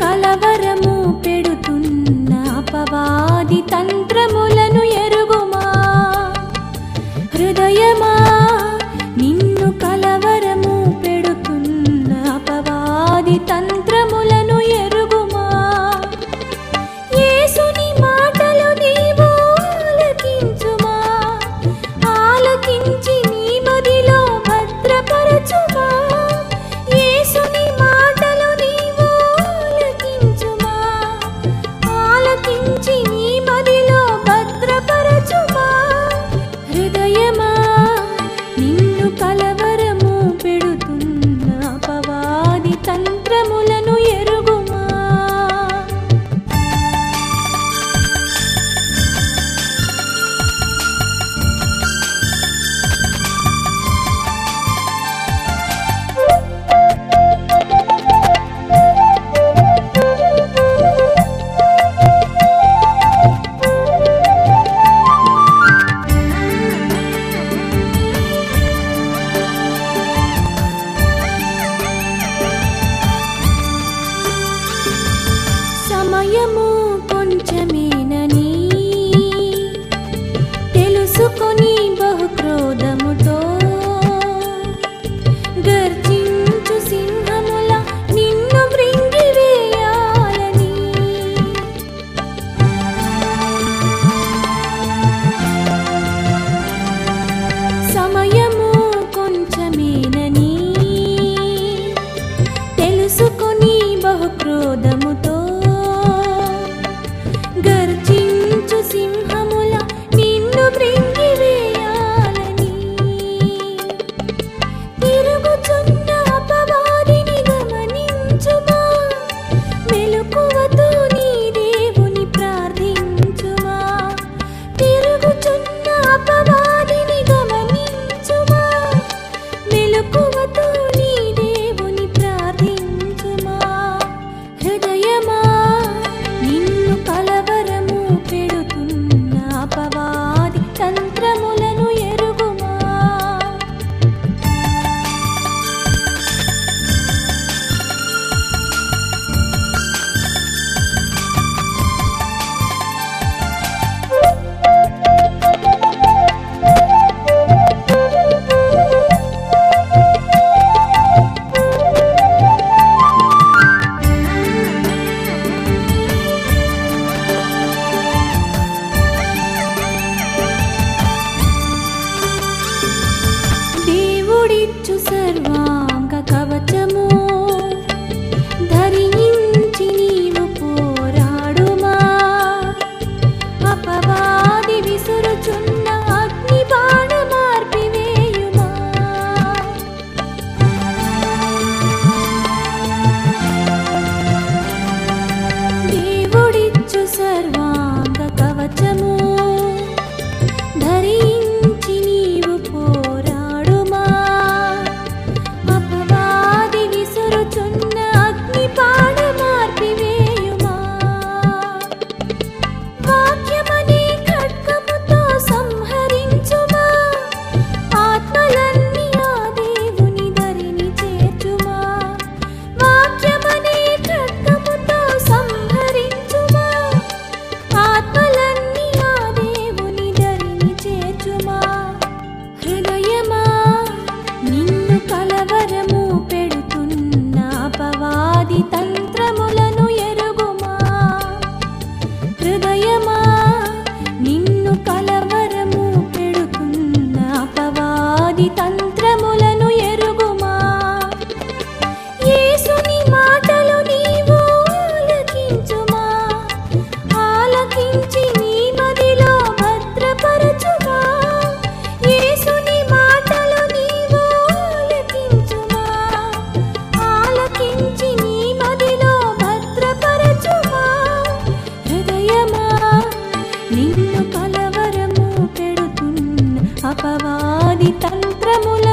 కలవరము పెడుతున్న అపవాది తంత్రములను ఎరుగుమా? హృదయమా? నిన్ను కలవ కొంచెమేనా? 但。శాపవాది తంత్రముల